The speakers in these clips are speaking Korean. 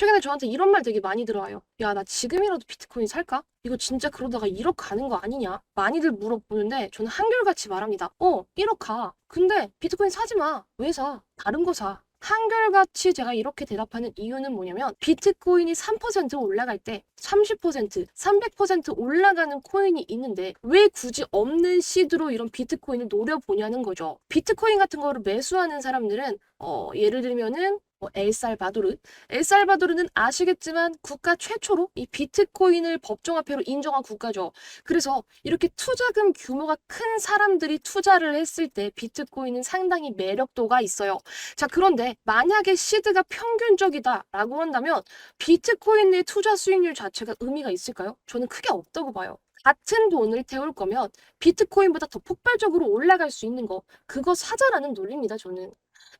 최근에 저한테 이런 말 되게 많이 들어와요. 야, 나 지금이라도 비트코인 살까? 이거 진짜 그러다가 1억 가는 거 아니냐? 많이들 물어보는데 저는 한결같이 말합니다. 어, 1억 가. 근데 비트코인 사지 마. 왜 사? 다른 거 사. 한결같이 제가 이렇게 대답하는 이유는 뭐냐면 비트코인이 3% 올라갈 때 30%, 300% 올라가는 코인이 있는데 왜 굳이 없는 시드로 이런 비트코인을 노려보냐는 거죠. 비트코인 같은 거를 매수하는 사람들은 어, 예를 들면은 뭐 엘살바도르. 엘살바도르는 아시겠지만 국가 최초로 이 비트코인을 법정화폐로 인정한 국가죠. 그래서 이렇게 투자금 규모가 큰 사람들이 투자를 했을 때 비트코인은 상당히 매력도가 있어요. 자, 그런데 만약에 시드가 평균적이다라고 한다면 비트코인 내 투자 수익률 자체가 의미가 있을까요? 저는 크게 없다고 봐요. 같은 돈을 태울 거면 비트코인보다 더 폭발적으로 올라갈 수 있는 거, 그거 사자라는 논리입니다, 저는.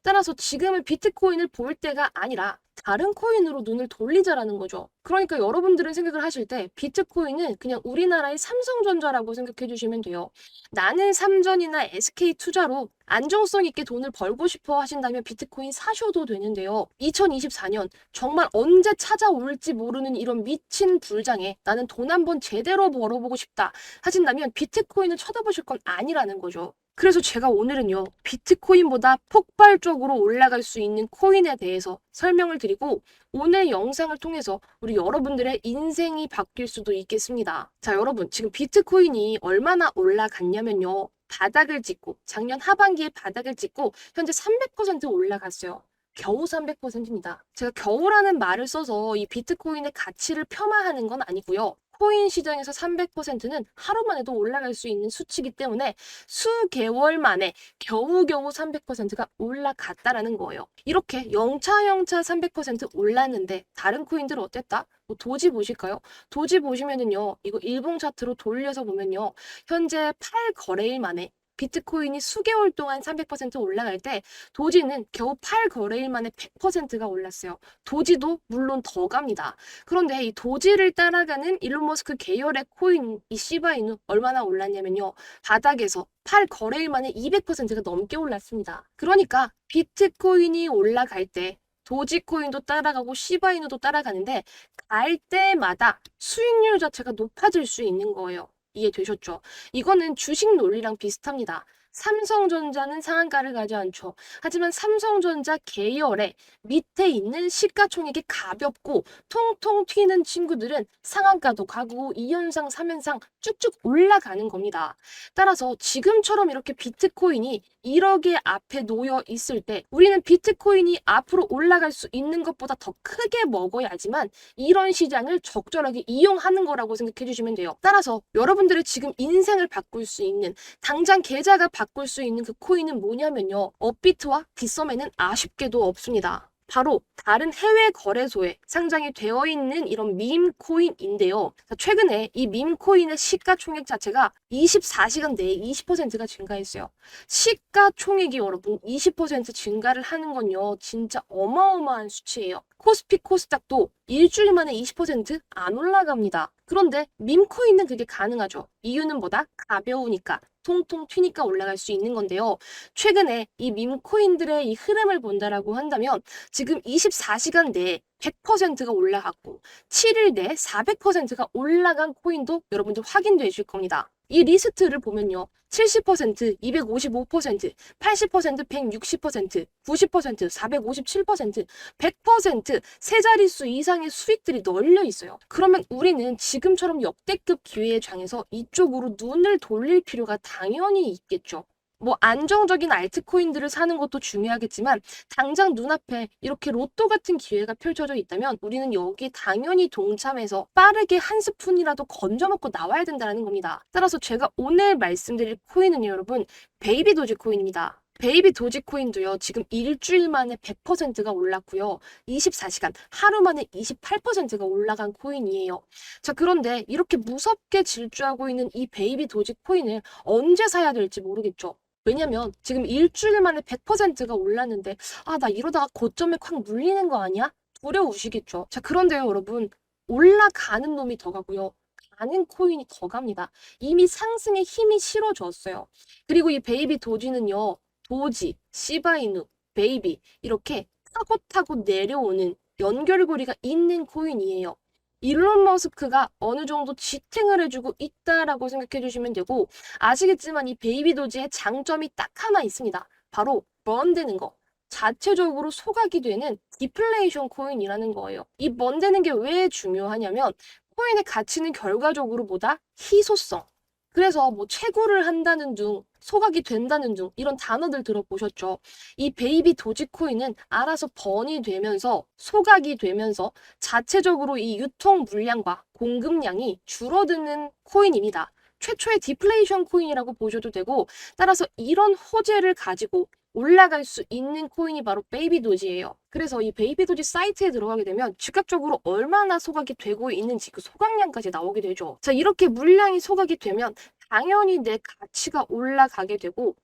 따라서 지금은 비트코인을 볼 때가 아니라 다른 코인으로 눈을 돌리자라는 거죠. 그러니까 여러분들은 생각을 하실 때 비트코인은 그냥 우리나라의 삼성전자라고 생각해 주시면 돼요. 나는 삼전이나 SK 투자로 안정성 있게 돈을 벌고 싶어 하신다면 비트코인 사셔도 되는데요. 2024년 정말 언제 찾아올지 모르는 이런 미친 불장에 나는 돈 한번 제대로 벌어보고 싶다 하신다면 비트코인을 쳐다보실 건 아니라는 거죠. 그래서 제가 오늘은요, 비트코인보다 폭발적으로 올라갈 수 있는 코인에 대해서 설명을 드리고, 오늘 영상을 통해서 우리 여러분들의 인생이 바뀔 수도 있겠습니다. 자, 여러분, 지금 비트코인이 얼마나 올라갔냐면요. 바닥을 찍고, 작년 하반기에 바닥을 찍고, 현재 300% 올라갔어요. 겨우 300%입니다. 제가 겨우라는 말을 써서 이 비트코인의 가치를 폄하하는 건 아니고요. 코인 시장에서 300%는 하루만 해도 올라갈 수 있는 수치이기 때문에 수개월 만에 겨우겨우 300%가 올라갔다라는 거예요. 이렇게 영차영차 300% 올랐는데 다른 코인들 어땠다? 뭐 도지 보실까요? 도지 보시면은요. 이거 일봉 차트로 돌려서 보면요. 현재 8거래일 만에 비트코인이 수개월 동안 300% 올라갈 때 도지는 겨우 8거래일 만에 100%가 올랐어요. 도지도 물론 더 갑니다. 그런데 이 도지를 따라가는 일론 머스크 계열의 코인 이 시바이누 얼마나 올랐냐면요. 바닥에서 8거래일 만에 200%가 넘게 올랐습니다. 그러니까 비트코인이 올라갈 때 도지코인도 따라가고 시바이누도 따라가는데 갈 때마다 수익률 자체가 높아질 수 있는 거예요. 이해되셨죠? 이거는 주식 논리랑 비슷합니다. 삼성전자는 상한가를 가지 않죠. 하지만 삼성전자 계열의 밑에 있는 시가총액이 가볍고 통통 튀는 친구들은 상한가도 가고 2연상, 3연상 쭉쭉 올라가는 겁니다. 따라서 지금처럼 이렇게 비트코인이 1억의 앞에 놓여 있을 때 우리는 비트코인이 앞으로 올라갈 수 있는 것보다 더 크게 먹어야지만 이런 시장을 적절하게 이용하는 거라고 생각해 주시면 돼요. 따라서 여러분들의 지금 인생을 바꿀 수 있는 당장 계좌가 바꿀 수 있는 그 코인은 뭐냐면요. 업비트와 빗썸에는 아쉽게도 없습니다. 바로 다른 해외 거래소에 상장이 되어 있는 이런 밈 코인인데요. 자, 최근에 이 밈 코인의 시가총액 자체가 24시간 내에 20%가 증가했어요. 시가총액이 여러분 20% 증가를 하는 건요. 진짜 어마어마한 수치예요. 코스피 코스닥도 일주일 만에 20%안 올라갑니다. 그런데 밈코인은 그게 가능하죠. 이유는 뭐다? 가벼우니까. 통통 튀니까 올라갈 수 있는 건데요. 최근에 이 밈코인들의 이 흐름을 본다라고 한다면 지금 24시간 내에 100%가 올라갔고 7일 내에 400%가 올라간 코인도 여러분들 확인되실 겁니다. 이 리스트를 보면요. 70%, 255%, 80%, 160%, 90%, 457%, 100%, 세 자릿수 이상의 수익들이 널려 있어요. 그러면 우리는 지금처럼 역대급 기회의 장에서 이쪽으로 눈을 돌릴 필요가 당연히 있겠죠. 뭐 안정적인 알트코인들을 사는 것도 중요하겠지만 당장 눈앞에 이렇게 로또 같은 기회가 펼쳐져 있다면 우리는 여기에 당연히 동참해서 빠르게 한 스푼이라도 건져 먹고 나와야 된다는 겁니다. 따라서 제가 오늘 말씀드릴 코인은 여러분 베이비 도지 코인입니다. 베이비 도지코인도요, 지금 일주일 만에 100%가 올랐고요. 24시간, 하루 만에 28%가 올라간 코인이에요. 자, 그런데 이렇게 무섭게 질주하고 있는 이 베이비 도지코인을 언제 사야 될지 모르겠죠. 왜냐면 지금 일주일 만에 100%가 올랐는데, 아, 나 이러다가 고점에 콱 물리는 거 아니야? 두려우시겠죠. 자, 그런데요, 여러분. 올라가는 놈이 더 가고요. 가는 코인이 더 갑니다. 이미 상승의 힘이 실어졌어요. 그리고 이 베이비 도지는요, 도지, 시바이누, 베이비 이렇게 타고 타고 내려오는 연결고리가 있는 코인이에요. 일론 머스크가 어느 정도 지탱을 해주고 있다라고 생각해 주시면 되고 아시겠지만 이 베이비 도지의 장점이 딱 하나 있습니다. 바로 번되는 거. 자체적으로 소각이 되는 디플레이션 코인이라는 거예요. 이 번되는 게 왜 중요하냐면 코인의 가치는 결과적으로 보다 희소성. 그래서 뭐 채굴을 한다는 등 소각이 된다는 등 이런 단어들 들어보셨죠? 이 베이비 도지코인은 알아서 번이 되면서 소각이 되면서 자체적으로 이 유통 물량과 공급량이 줄어드는 코인입니다. 최초의 디플레이션 코인이라고 보셔도 되고 따라서 이런 호재를 가지고 올라갈 수 있는 코인이 바로 베이비 도지예요. 그래서 이 베이비 도지 사이트에 들어가게 되면 즉각적으로 얼마나 소각이 되고 있는지 그 소각량까지 나오게 되죠. 자, 이렇게 물량이 소각이 되면 당연히 내 가치가 올라가게 되고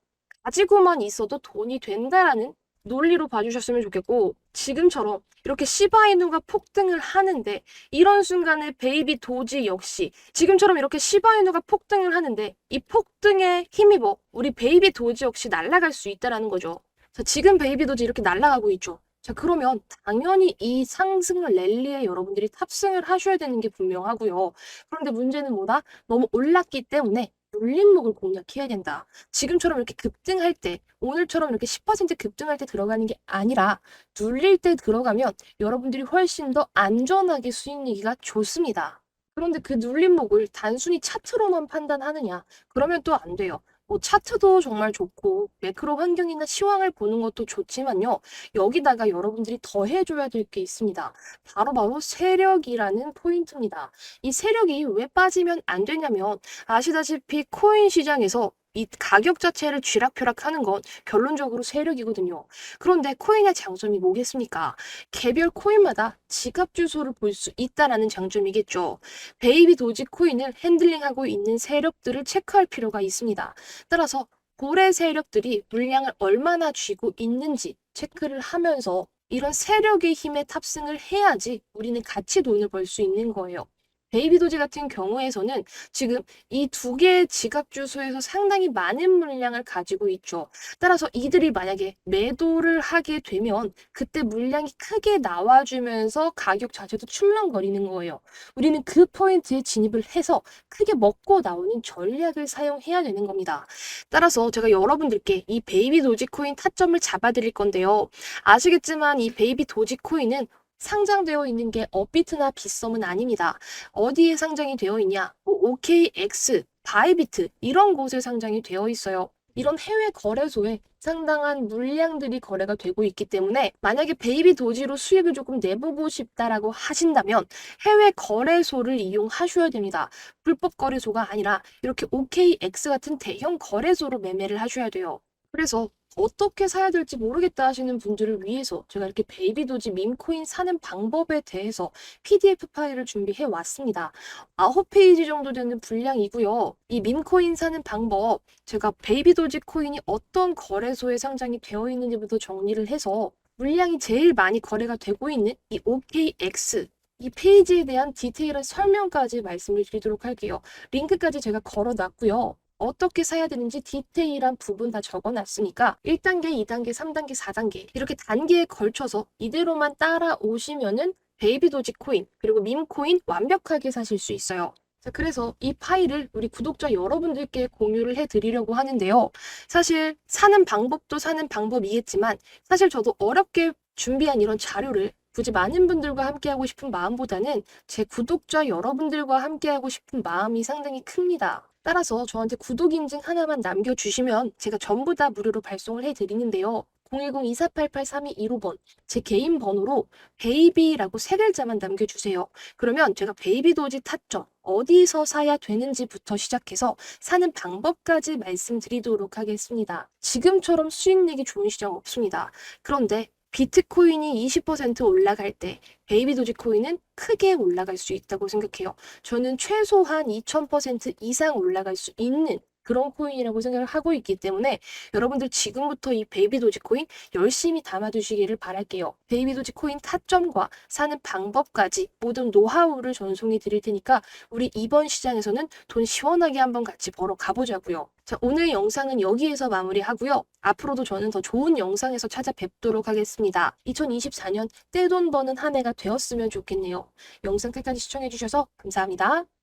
가지고만 있어도 돈이 된다라는 논리로 봐주셨으면 좋겠고 지금처럼 이렇게 시바이누가 폭등을 하는데 이런 순간에 베이비 도지 역시 지금처럼 이렇게 시바이누가 폭등을 하는데 이 폭등에 힘입어 우리 베이비 도지 역시 날아갈 수 있다라는 거죠. 자, 지금 베이비 도지 이렇게 날아가고 있죠. 자, 그러면 당연히 이 상승 랠리에 여러분들이 탑승을 하셔야 되는 게 분명하고요. 그런데 문제는 뭐다? 너무 올랐기 때문에 눌림목을 공략해야 된다. 지금처럼 이렇게 급등할 때, 오늘처럼 이렇게 10% 급등할 때 들어가는 게 아니라 눌릴 때 들어가면 여러분들이 훨씬 더 안전하게 수익 내기가 좋습니다. 그런데 그 눌림목을 단순히 차트로만 판단하느냐? 그러면 또 안 돼요. 뭐 차트도 정말 좋고 매크로 환경이나 시황을 보는 것도 좋지만요. 여기다가 여러분들이 더 해줘야 될 게 있습니다. 바로바로 세력이라는 포인트입니다. 이 세력이 왜 빠지면 안 되냐면 아시다시피 코인 시장에서 이 가격 자체를 쥐락펴락하는 건 결론적으로 세력이거든요. 그런데 코인의 장점이 뭐겠습니까? 개별 코인마다 지갑 주소를 볼 수 있다라는 장점이겠죠. 베이비 도지 코인을 핸들링하고 있는 세력들을 체크할 필요가 있습니다. 따라서 고래 세력들이 물량을 얼마나 쥐고 있는지 체크를 하면서 이런 세력의 힘에 탑승을 해야지 우리는 같이 돈을 벌 수 있는 거예요. 베이비 도지 같은 경우에서는 지금 이 두 개의 지갑 주소에서 상당히 많은 물량을 가지고 있죠. 따라서 이들이 만약에 매도를 하게 되면 그때 물량이 크게 나와주면서 가격 자체도 출렁거리는 거예요. 우리는 그 포인트에 진입을 해서 크게 먹고 나오는 전략을 사용해야 되는 겁니다. 따라서 제가 여러분들께 이 베이비 도지코인 타점을 잡아드릴 건데요. 아시겠지만 이 베이비 도지코인은 상장되어 있는 게 업비트나 빗썸은 아닙니다. 어디에 상장이 되어 있냐? 뭐 OKX, 바이비트 이런 곳에 상장이 되어 있어요. 이런 해외 거래소에 상당한 물량들이 거래가 되고 있기 때문에 만약에 베이비 도지로 수익을 조금 내보고 싶다라고 하신다면 해외 거래소를 이용하셔야 됩니다. 불법 거래소가 아니라 이렇게 OKX 같은 대형 거래소로 매매를 하셔야 돼요. 그래서 어떻게 사야 될지 모르겠다 하시는 분들을 위해서 제가 이렇게 베이비 도지 밈코인 사는 방법에 대해서 PDF 파일을 준비해 왔습니다. 아홉 페이지 정도 되는 분량이고요. 이 밈코인 사는 방법 제가 베이비 도지 코인이 어떤 거래소에 상장이 되어 있는지부터 정리를 해서 물량이 제일 많이 거래가 되고 있는 이 OKX 이 페이지에 대한 디테일한 설명까지 말씀을 드리도록 할게요. 링크까지 제가 걸어 놨고요. 어떻게 사야 되는지 디테일한 부분 다 적어 놨으니까 1단계, 2단계, 3단계, 4단계 이렇게 단계에 걸쳐서 이대로만 따라오시면은 베이비 도지 코인 그리고 밈 코인 완벽하게 사실 수 있어요. 자, 그래서 이 파일을 우리 구독자 여러분들께 공유를 해 드리려고 하는데요. 사실 사는 방법도 사는 방법이겠지만 사실 저도 어렵게 준비한 이런 자료를 굳이 많은 분들과 함께하고 싶은 마음보다는 제 구독자 여러분들과 함께하고 싶은 마음이 상당히 큽니다. 따라서 저한테 구독 인증 하나만 남겨주시면 제가 전부 다 무료로 발송을 해드리는데요. 010-2488-3215번 제 개인 번호로 베이비라고 세 글자만 남겨주세요. 그러면 제가 베이비 도지 타점 어디서 사야 되는지부터 시작해서 사는 방법까지 말씀드리도록 하겠습니다. 지금처럼 수익 내기 좋은 시장 없습니다. 그런데 비트코인이 20% 올라갈 때 베이비 도지코인은 크게 올라갈 수 있다고 생각해요. 저는 최소한 2000% 이상 올라갈 수 있는 그런 코인이라고 생각을 하고 있기 때문에 여러분들 지금부터 이 베이비 도지코인 열심히 담아두시기를 바랄게요. 베이비 도지코인 타점과 사는 방법까지 모든 노하우를 전송해 드릴 테니까 우리 이번 시장에서는 돈 시원하게 한번 같이 벌어 가보자고요. 자, 오늘 영상은 여기에서 마무리하고요. 앞으로도 저는 더 좋은 영상에서 찾아뵙도록 하겠습니다. 2024년 떼돈 버는 한 해가 되었으면 좋겠네요. 영상 끝까지 시청해주셔서 감사합니다.